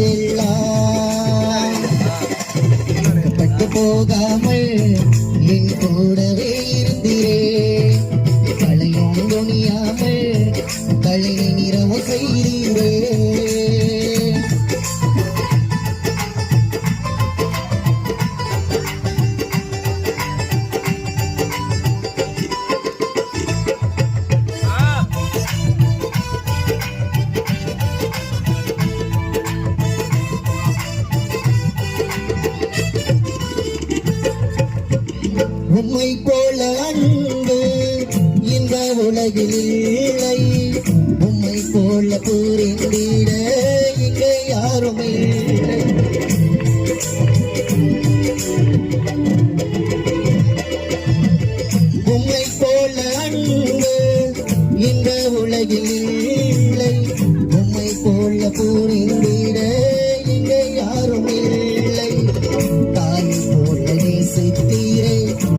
எல்லாம் பட்டு போகாமல் என் கூடவே இருந்திரே. களையும் துணியாமல் கலை நிறவு செய்தீரே. உண்மை போல அன்பு இந்த உலகில் இல்லை. உண்மை போல புரிந்திட இங்கே யாருமே இல்லை. உம்மை போல அன்பு இந்த உலகில் இல்லை. உண்மை போல புரிந்து